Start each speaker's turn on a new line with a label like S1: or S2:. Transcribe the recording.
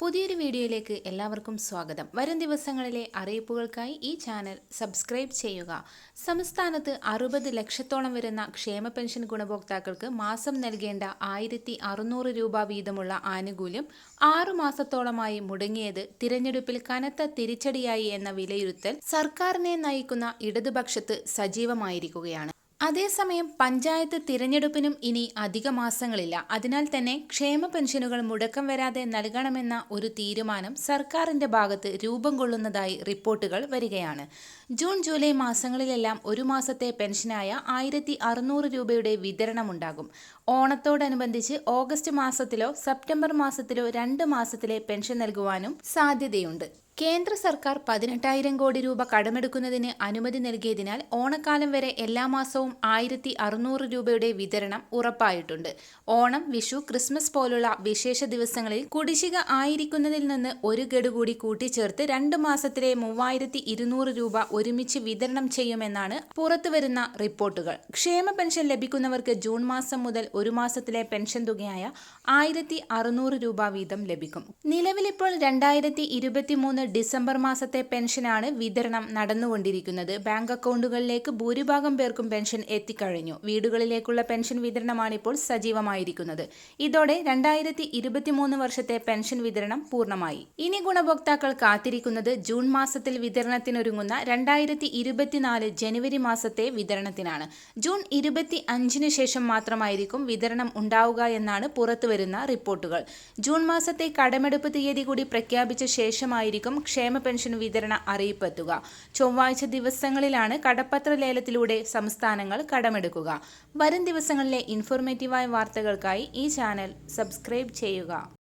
S1: പുതിയൊരു വീഡിയോയിലേക്ക് എല്ലാവർക്കും സ്വാഗതം. വരും ദിവസങ്ങളിലെ അറിയിപ്പുകൾക്കായി ഈ ചാനൽ സബ്സ്ക്രൈബ് ചെയ്യുക. സംസ്ഥാനത്ത് അറുപത് ലക്ഷത്തോളം വരുന്ന ക്ഷേമ പെൻഷൻ ഗുണഭോക്താക്കൾക്ക് മാസം നൽകേണ്ട ആയിരത്തി അറുന്നൂറ് രൂപ വീതമുള്ള ആനുകൂല്യം ആറു മാസത്തോളമായി മുടങ്ങിയത് തിരഞ്ഞെടുപ്പിൽ കനത്ത തിരിച്ചടിയായി എന്ന വിലയിരുത്തൽ സർക്കാരിനെ നയിക്കുന്ന ഇടതുപക്ഷത്ത് സജീവമായിരിക്കുകയാണ്. അതേസമയം പഞ്ചായത്ത് തിരഞ്ഞെടുപ്പിനും ഇനി അധിക മാസങ്ങളില്ല. അതിനാൽ തന്നെ ക്ഷേമ പെൻഷനുകൾ മുടക്കം വരാതെ നൽകണമെന്ന ഒരു തീരുമാനം സർക്കാരിന്റെ ഭാഗത്ത് രൂപം കൊള്ളുന്നതായി റിപ്പോർട്ടുകൾ വരികയാണ്. ജൂൺ ജൂലൈ മാസങ്ങളിലെല്ലാം ഒരു മാസത്തെ പെൻഷനായ ആയിരത്തി അറുന്നൂറ് രൂപയുടെ വിതരണമുണ്ടാകും. ഓണത്തോടനുബന്ധിച്ച് ഓഗസ്റ്റ് മാസത്തിലോ സെപ്റ്റംബർ മാസത്തിലോ രണ്ട് മാസത്തിലെ പെൻഷൻ നൽകുവാനും സാധ്യതയുണ്ട്. കേന്ദ്ര സർക്കാർ പതിനെട്ടായിരം കോടി രൂപ കടമെടുക്കുന്നതിന് അനുമതി നൽകിയതിനാൽ ഓണക്കാലം വരെ എല്ലാ മാസവും ആയിരത്തി അറുന്നൂറ് രൂപയുടെ വിതരണം ഉറപ്പായിട്ടുണ്ട്. ഓണം വിഷു ക്രിസ്മസ് പോലുള്ള വിശേഷ ദിവസങ്ങളിൽ കുടിശ്ശിക ആയിരിക്കുന്നതിൽ നിന്ന് ഒരു ഗഡു കൂടി കൂട്ടിച്ചേർത്ത് രണ്ട് മാസത്തിലെ മൂവായിരത്തി ഇരുന്നൂറ് രൂപ ഒരുമിച്ച് വിതരണം ചെയ്യുമെന്നാണ് പുറത്തുവരുന്ന റിപ്പോർട്ടുകൾ. ക്ഷേമ പെൻഷൻ ലഭിക്കുന്നവർക്ക് ജൂൺ മാസം മുതൽ ഒരു മാസത്തിലെ പെൻഷൻ തുകയായ ആയിരത്തി രൂപ വീതം ലഭിക്കും. നിലവിലിപ്പോൾ രണ്ടായിരത്തി ഇരുപത്തിമൂന്ന് ഡിസംബർ മാസത്തെ പെൻഷനാണ് വിതരണം നടന്നുകൊണ്ടിരിക്കുന്നത്. ബാങ്ക് അക്കൗണ്ടുകളിലേക്ക് ഭൂരിഭാഗം പേർക്കും പെൻഷൻ എത്തിക്കഴിഞ്ഞു. വീടുകളിലേക്കുള്ള പെൻഷൻ വിതരണമാണ് ഇപ്പോൾ സജീവമായിരിക്കുന്നത്. ഇതോടെ രണ്ടായിരത്തി ഇരുപത്തിമൂന്ന് വർഷത്തെ പെൻഷൻ വിതരണം പൂർണമായി. ഇനി ഗുണഭോക്താക്കൾ കാത്തിരിക്കുന്നത് ജൂൺ മാസത്തിൽ വിതരണത്തിനൊരുങ്ങുന്ന രണ്ടായിരത്തി ഇരുപത്തിനാല് ജനുവരി മാസത്തെ വിതരണത്തിനാണ്. ജൂൺ ഇരുപത്തി അഞ്ചിന് ശേഷം മാത്രമായിരിക്കും വിതരണം ഉണ്ടാവുക എന്നാണ് പുറത്തുവരുന്ന റിപ്പോർട്ടുകൾ. ജൂൺ മാസത്തെ കടമെടുപ്പ് തീയതി കൂടി പ്രഖ്യാപിച്ച ശേഷമായിരിക്കും ക്ഷേമ പെൻഷൻ വിതരണ അറിയിപ്പ് എത്തുക ചൊവ്വാഴ്ച ദിവസങ്ങളിലാണ് കടപ്പത്ര ലേലത്തിലൂടെ സംസ്ഥാനങ്ങൾ കടമെടുക്കുക. വരും ദിവസങ്ങളിലെ ഇൻഫോർമേറ്റീവായ വാർത്തകൾക്കായി ഈ ചാനൽ സബ്സ്ക്രൈബ് ചെയ്യുക.